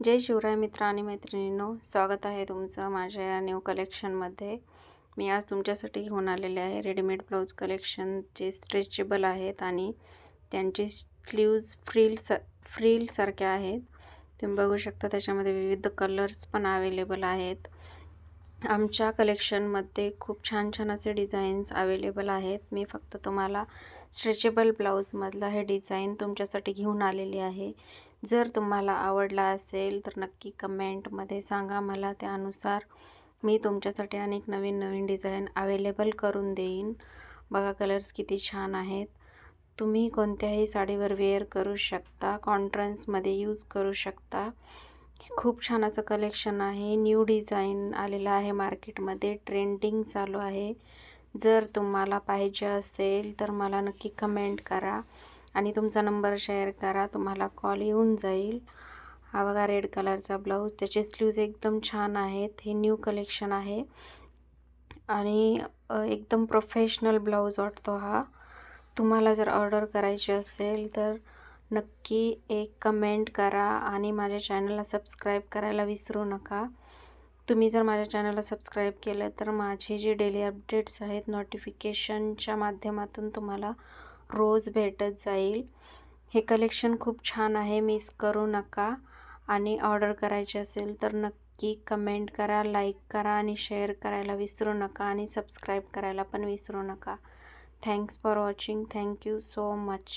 जय शिवराय मित्र आणि मैत्रिणींनो स्वागत आहे तुमचं माझ्या या न्यू कलेक्शनमध्ये मी आज तुमच्यासाठी घेऊन आलेले आहे रेडीमेड ब्लाऊज कलेक्शन जे स्ट्रेचेबल आहेत आणि त्यांचे स्लीव्ज फ्रील स फ्रीलसारख्या आहेत. तुम्ही बघू शकता त्याच्यामध्ये विविध कलर्स पण अवेलेबल आहेत. आमच्या कलेक्शनमध्ये खूप छान छान असे डिझाईन्स अवेलेबल आहेत. मी फक्त तुम्हाला स्ट्रेचेबल ब्लाऊजमधलं हे डिझाईन तुमच्यासाठी घेऊन आलेली आहे. जर तुम्हाला आवडला असेल तर नक्की कमेंटमध्ये सांगा मला. त्यानुसार मी तुमच्यासाठी अनेक नवीन नवीन डिझाईन अवेलेबल करून देईन. बघा कलर्स किती छान आहेत. तुम्ही कोणत्याही साडीवर वेअर करू शकता कॉन्ट्रान्समध्ये यूज करू शकता. खूप छान असं कलेक्शन आहे. न्यू डिझाईन आलेलं आहे मार्केटमध्ये ट्रेंडिंग चालू आहे. जर तुम्हाला पाहिजे असेल तर मला नक्की कमेंट करा आणि तुमचा नंबर शेअर करा. तुम्हाला कॉल येऊन जाईल. हा बघा रेड कलरचा ब्लाऊज त्याचे स्लीव्ज एकदम छान आहेत. हे न्यू कलेक्शन आहे. आणि एकदम प्रोफेशनल ब्लाऊज वाटतो हा. तुम्हाला जर ऑर्डर करायची असेल तर नक्की एक कमेंट करा आणि माझ्या चॅनलला सबस्क्राईब करायला विसरू नका. तुम्ही जर माझ्या चॅनलला सबस्क्राईब केलं तर माझे जे डेली अपडेट्स आहेत नोटिफिकेशनच्या माध्यमातून तुम्हाला रोज भेटत जाईल. हे कलेक्शन खूप छान आहे मिस करू नका. आणि ऑर्डर करायची असेल तर नक्की कमेंट करा लाईक करा आणि शेअर करायला विसरू नका आणि सबस्क्राईब करायला पण विसरू नका. Thanks for watching thank you so much